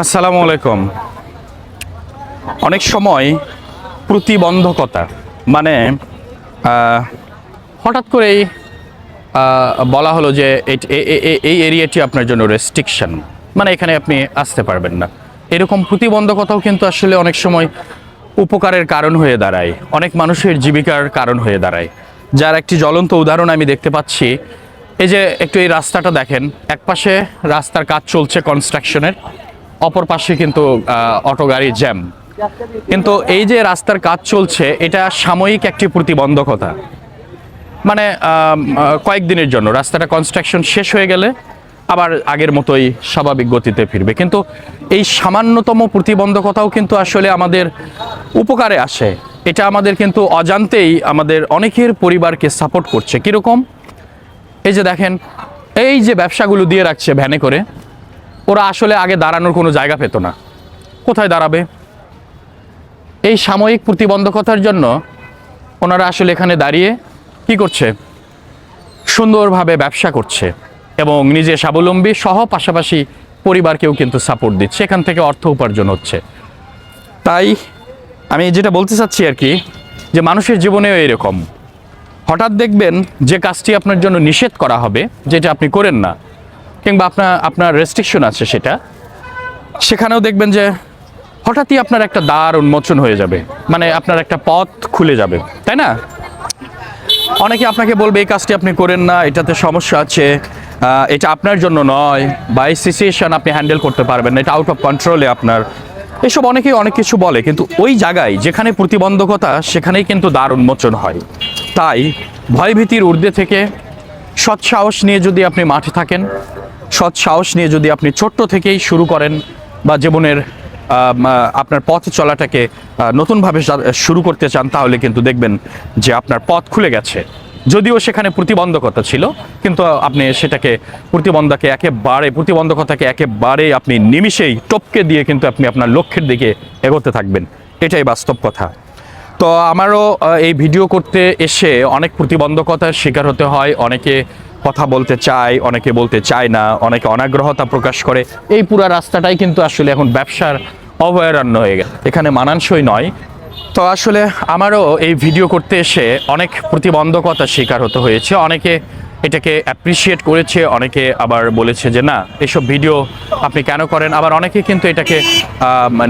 আসসালামু আলাইকুম। অনেক সময় প্রতিবন্ধকতা মানে হঠাৎ করেই বলা হলো যে এই- এরিয়াটি আপনার জন্য রেস্ট্রিকশন মানে এখানে আপনি আসতে পারবেন না। এরকম প্রতিবন্ধকতাও কিন্তু আসলে অনেক সময় উপকারের কারণ হয়ে দাঁড়ায়, অনেক মানুষের জীবিকার কারণ হয়ে দাঁড়ায়। যার একটি জ্বলন্ত উদাহরণ আমি দেখতে পাচ্ছি, এই যে একটু এই রাস্তাটা দেখেন, একপাশে রাস্তার কাজ চলছে কনস্ট্রাকশনের অপর পাশে কিন্তু অটো গাড়ি জ্যাম। কিন্তু এই যে রাস্তার কাজ চলছে, এটা সাময়িক একটি প্রতিবন্ধকতা। মানে কয়েকদিনের জন্য। রাস্তাটা কনস্ট্রাকশন শেষ হয়ে গেলে আবার আগের মতোই স্বাভাবিক গতিতে ফিরবে। কিন্তু এই সামান্যতম প্রতিবন্ধকতাও কিন্তু আসলে আমাদের উপকারে আসে। এটা আমাদের কিন্তু অজান্তেই আমাদের অনেকের পরিবারকে সাপোর্ট করছে। কীরকম? এই যে দেখেন, এই যে ব্যবসাগুলো দিয়ে রাখছে ভ্যানে করে ওরা আসলে আগে দাঁড়ানোর কোনো জায়গা পেত না। কোথায় দাঁড়াবে? এই সাময়িক প্রতিবন্ধকতার জন্য ওনারা আসলে এখানে দাঁড়িয়ে কি করছে? সুন্দরভাবে ব্যবসা করছে এবং নিজে স্বাবলম্বী সহ পাশাপাশি পরিবারকেও কিন্তু সাপোর্ট দিচ্ছে। এখান থেকে অর্থ উপার্জন হচ্ছে। তাই আমি যেটা বলতে চাচ্ছি আর কি, যে মানুষের জীবনেও এরকম। হঠাৎ দেখবেন যে কাজটি আপনার জন্য নিষেধ করা হবে, যেটা আপনি করেন না। কিংবা আপনার আপনার রেস্ট্রিকশন আছে সেটা, সেখানেও দেখবেন যে হঠাৎই আপনার একটা দ্বার উন্মোচন হয়ে যাবে। মানে আপনার একটা পথ খুলে যাবে, তাই না? অনেকে আপনাকে বলবে, এই কাজটি আপনি করেন না, এটাতে সমস্যা আছে এটা আপনার জন্য নয়, বা এই সিচুয়েশন আপনি হ্যান্ডেল করতে পারবেন না, এটা আউট অফ কন্ট্রোলে আপনার। এসব অনেকেই অনেক কিছু বলে, কিন্তু ওই জায়গায় যেখানে প্রতিবন্ধকতা, সেখানেই কিন্তু দ্বার উন্মোচন হয়। তাই ভয়ভীতির ঊর্ধ্বে থেকে সৎ সাহস নিয়ে যদি আপনি মাঠে থাকেন সৎ সাহস নিয়ে যদি আপনি ছোট্ট থেকেই শুরু করেন বা জীবনের আপনার পথ চলাটাকে নতুনভাবে শুরু করতে চান, তাহলে কিন্তু দেখবেন যে আপনার পথ খুলে গেছে। যদিও সেখানে প্রতিবন্ধকতা ছিল, কিন্তু আপনি সেটাকে প্রতিবন্ধকে একেবারে, প্রতিবন্ধকতাকে একেবারে আপনি নিমিষেই টপকে দিয়ে কিন্তু আপনি আপনার লক্ষ্যের দিকে এগোতে থাকবেন। এটাই বাস্তব কথা। তো আমারও এই ভিডিও করতে এসে অনেক প্রতিবন্ধকতার শিকার হতে হয়, অনেকে কথা বলতে চায়, অনেকে বলতে চায় না, অনেকে অনাগ্রহতা প্রকাশ করে। এই পুরো রাস্তাটাই কিন্তু আসলে এখন ব্যবসার অভয়ারণ্য হয়ে গেছে এখানে মানানসই নয়। তো আসলে আমারও এই ভিডিও করতে এসে অনেক প্রতিবন্ধকতার শিকার হতে হয়েছে। অনেকে এটাকে অ্যাপ্রিসিয়েট করেছে, অনেকে আবার বলেছে যে, না, এসব ভিডিও আপনি কেন করেন? আবার অনেকে কিন্তু এটাকে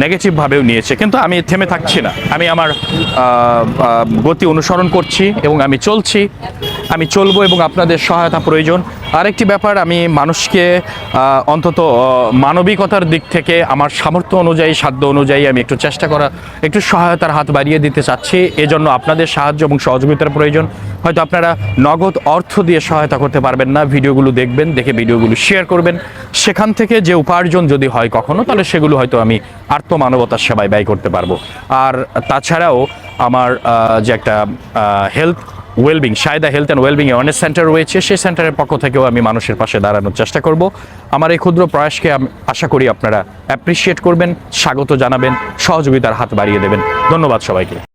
নেগেটিভভাবেও নিয়েছে। কিন্তু আমি থেমে থাকছি না। আমি আমার গতি অনুসরণ করছি এবং আমি চলছি। আমি চলবো এবং আপনাদের সহায়তা প্রয়োজন। আরেকটি ব্যাপার, আমি মানুষকে অন্তত মানবিকতার দিক থেকে আমার সামর্থ্য অনুযায়ী, সাধ্য অনুযায়ী আমি একটু চেষ্টা করা, একটু সহায়তার হাত বাড়িয়ে দিতে চাচ্ছি। এজন্য আপনাদের সাহায্য এবং সহযোগিতার প্রয়োজন। হয়তো আপনারা নগদ অর্থ দিয়ে সহায়তা করতে পারবেন না, ভিডিওগুলো দেখবেন, দেখে ভিডিওগুলো শেয়ার করবেন। সেখান থেকে যে উপার্জন যদি হয় কখনো, তাহলে সেগুলো হয়তো আমি আত্মমানবতার সেবায় ব্যয় করতে পারব। আর তাছাড়াও আমার যে একটা হেলথ ওয়েলবিং সায়দা হেলথ অ্যান্ড ওয়েলবিং অনেক সেন্টার রয়েছে। সেই সেন্টারের পক্ষ থেকেও আমি মানুষের পাশে দাঁড়ানোর চেষ্টা করব। আমার এই ক্ষুদ্র প্রয়াসকে আমি আশা করি আপনারা অ্যাপ্রিসিয়েট করবেন, স্বাগত জানাবেন, সহযোগিতার হাত বাড়িয়ে দেবেন। ধন্যবাদ সবাইকে।